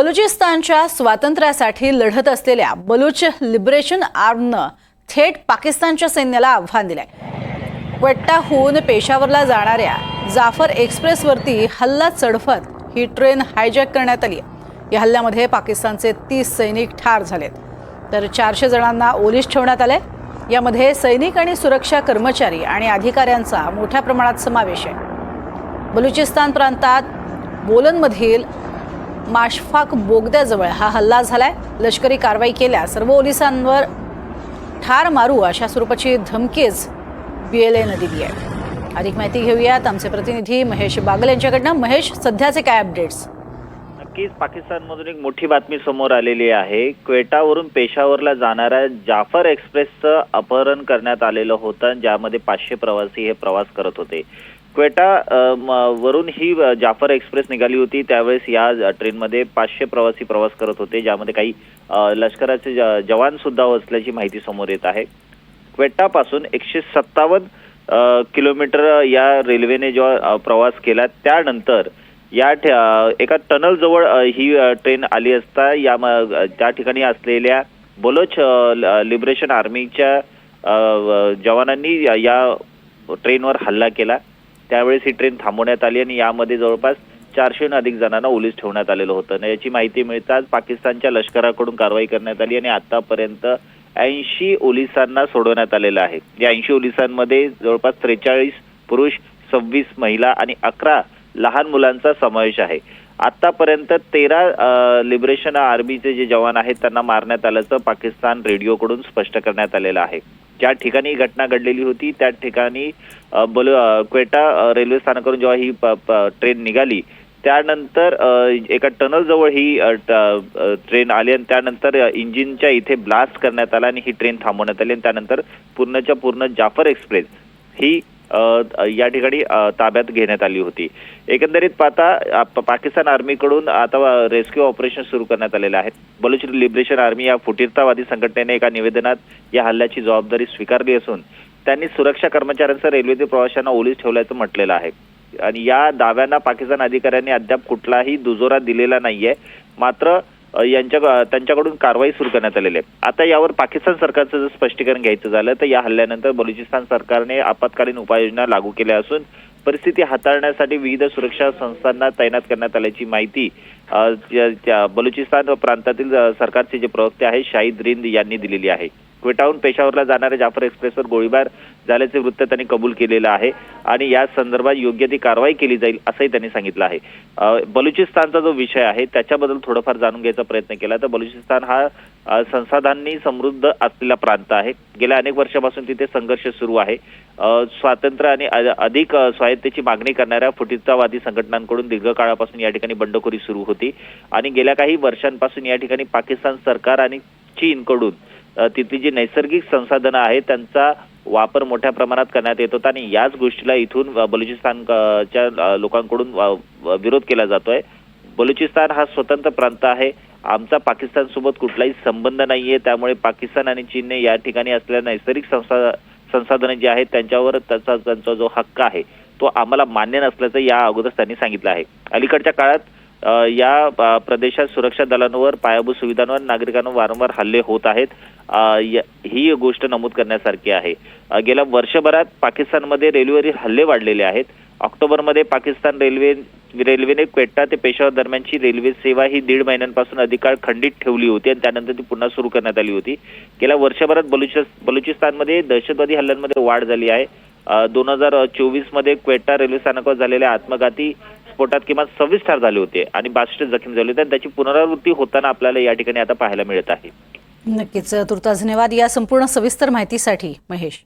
बलुचिस्तानच्या स्वातंत्र्यासाठी लढत असलेल्या बलुच लिबरेशन आर्मनं थेट पाकिस्तानच्या सैन्याला आव्हान दिलंय. क्वेट्टाहून पेशावरला जाणाऱ्या जाफर एक्सप्रेसवरती हल्ला चढवत ही ट्रेन हायजॅक करण्यात आली या हल्ल्यामध्ये पाकिस्तानचे तीस सैनिक ठार झालेत. तर चारशे जणांना ओलीस ठेवण्यात आले यामध्ये सैनिक आणि सुरक्षा कर्मचारी आणि अधिकाऱ्यांचा मोठ्या प्रमाणात समावेश आहे. बलुचिस्तान प्रांतात बोलनमधील माशफाक बोगद्याजवळ हा हल्ला झालाय. लष्करी कारवाई केल्या सर्व पोलिसांवर ठार मारू अशा स्वरूपाची धमकीच बी एल एनं दिली आहे. अधिक माहिती घेऊयात आमचे प्रतिनिधी महेश बागल यांच्याकडनं. महेश सध्याचे काय अपडेट्स नक्कीच पाकिस्तानमधून एक मोठी बातमी समोर आलेली आहे. क्वेटावरून पेशावरला जाणाऱ्या जाफर एक्सप्रेसचं अपहरण करण्यात आलेलं होतं ज्यामध्ये पाचशे प्रवासी हे प्रवास करत होते. क्वेटा म- वरून ही जाफर एक्सप्रेस निघाली होती. त्यावेळेस या ट्रेनमध्ये पाचशे प्रवासी प्रवास करत होते. ज्यामध्ये काही लष्कराचे ज- जवान सुद्धा असल्याची माहिती समोर येत आहे. क्वेटापासून एकशे सत्तावन्न किलोमीटर या रेल्वेने जेव्हा प्रवास केला त्यानंतर या एका टनल जवळ ही ट्रेन आली असता या म- त्या ठिकाणी असलेल्या बलोच ल- लिबरेशन आर्मीच्या जवानांनी या ट्रेनवर हल्ला केला. त्यावेळेस ही ट्रेन थांबवण्यात आली आणि यामध्ये जवळपास चारशेहून अधिक जणांना ओलीस ठेवण्यात आलेलं होतं. आणि याची माहिती मिळताच पाकिस्तानच्या लष्कराकडून कारवाई करण्यात आली आणि आतापर्यंत ऐंशी ओलिसांना सोडवण्यात आलेलं आहे. या ऐंशी ओलिसांमध्ये जवळपास त्रेचाळीस पुरुष सव्वीस महिला आणि अकरा लहान मुलांचा समावेश आहे. आतापर्यंत तेरा लिबरेशन आर्मीचे जे जवान आहेत त्यांना मारण्यात आल्याचं पाकिस्तान रेडिओकडून स्पष्ट करण्यात आलेलं आहे. ज्या ठिकाणी घटना घडलेली होती त्या ठिकाणी बल क्वेटा रेल्वे स्थानकावरून जेव्हा ही प- प- ट्रेन निघाली त्यानंतर एका टनल जवळ ही ट- ट्रेन आली आणि त्यानंतर इंजिनच्या इथे ब्लास्ट करण्यात आला आणि ही ट्रेन थांबवण्यात आली आणि त्यानंतर पूर्णच्या पूर्ण जाफर एक्सप्रेस ही या ठिकाणी ताब्यात घेण्यात आली होती. एकंदरीत पाहता पाकिस्तान आर्मीकडून आता रेस्क्यू ऑपरेशन सुरू करण्यात आलेले आहेत. बलुच लिबरेशन आर्मी या फुटीरतावादी संघटनेने एका निवेदनात या हल्ल्याची जबाबदारी स्वीकारली असून त्यांनी सुरक्षा कर्मचाऱ्यांसह रेल्वेतील प्रवाशांना ओलीस ठेवल्याचं म्हटलेलं आहे. आणि या दाव्यांना पाकिस्तान अधिकाऱ्यांनी अद्याप कुठलाही दुजोरा दिलेला नाहीये. मात्र यांच्या त्यांच्याकडून कारवाई सुरू करण्यात आलेली आहे. आता यावर पाकिस्तान सरकारचं जर स्पष्टीकरण घ्यायचं झालं तर या हल्ल्यानंतर बलुचिस्तान सरकारने आपत्कालीन उपाययोजना लागू केल्या असून परिस्थिती हाताळण्यासाठी विविध सुरक्षा संस्थांना तैनात करण्यात आल्याची माहिती बलुचिस्तान प्रांतातील सरकारचे जे प्रवक्ते आहेत शाहिद रिंद यांनी दिलेली आहे. क्वेटाहून पेशावरला जाणाऱ्या जाफर एक्सप्रेसवर गोळीबार झाल्याचे वृत्त त्यांनी कबूल केलेलं आहे आणि या संदर्भात योग्य ती कारवाई केली जाईल असंही त्यांनी सांगितलं आहे. बलुचिस्तानचा जो विषय आहे त्याच्याबद्दल थोडंफार जाणून घ्यायचा प्रयत्न केला तर बलुचिस्तान हा संसाधांनी संसाधनांनी समृद्ध असलेला प्रांत आहे. गेल्या अनेक वर्षापासून तिथे संघर्ष सुरू आहे. स्वातंत्र्य आणि अ- अधिक स्वायत्तेची मागणी करणाऱ्या फुटीरतावादी संघटनांकडून दीर्घकाळापासून या ठिकाणी बंडखोरी सुरू होती. आणि गेल्या काही वर्षांपासून या ठिकाणी पाकिस्तान सरकार आणि चीनकडून तिथली जी नैसर्गिक संसाधनं आहेत त्यांचा वापर मोठ्या प्रमाणात करण्यात येत होता आणि याच गोष्टीला इथून बलुचिस्तानच्या लोकांकडून व- विरोध केला जातोय. बलुचिस्तान हा स्वतंत्र प्रांत आहे. आमचा पाकिस्तान सोबत कुठलाही संबंध नाहीये. त्यामुळे पाकिस्तान आणि चीनने या ठिकाणी असलेल्या नैसर्गिक संसा संसाधनं जी आहेत त्यांच्यावर त्याचा त्यांचा जो हक्क आहे तो आम्हाला मान्य नसल्याचं या अगोदर त्यांनी सांगितलं आहे. अलीकडच्या काळात या प्रदेशात सुरक्षा दलांवर पायाभूत सुविधांवर नागरिकांवर वारंवार हल्ले होत आहेत. य- ही गोष्ट नमूद करण्यासारखी आहे. गेल्या वर्षभरात पाकिस्तानमध्ये रेल्वेवरील हल्ले वाढलेले आहेत. ऑक्टोबरमध्ये पाकिस्तान रेल्वे रेल्वेने क्वेटा ते पेशावर दरम्यानची रेल्वे सेवा ही दीड महिन्यांपासून अधिक काळ खंडित ठेवली होती आणि त्यानंतर ती पुन्हा सुरू करण्यात आली होती. गेल्या वर्षभरात बलुच बलुचिस्तानमध्ये दहशतवादी हल्ल्यांमध्ये वाढ झाली आहे. दोन हजार चोवीसमध्ये क्वेटा रेल्वे स्थानकावर झालेल्या आत्मघाती स्फोटात किमान सव्वीस ठार झाले होते आणि बासष्ट जखमी झाले होते आणि त्याची पुनरावृत्ती होताना आपल्याला या ठिकाणी आता पाहायला मिळत आहे. नक्कीच. तुर्तास धन्यवाद या संपूर्ण सविस्तर माहितीसाठी महेश.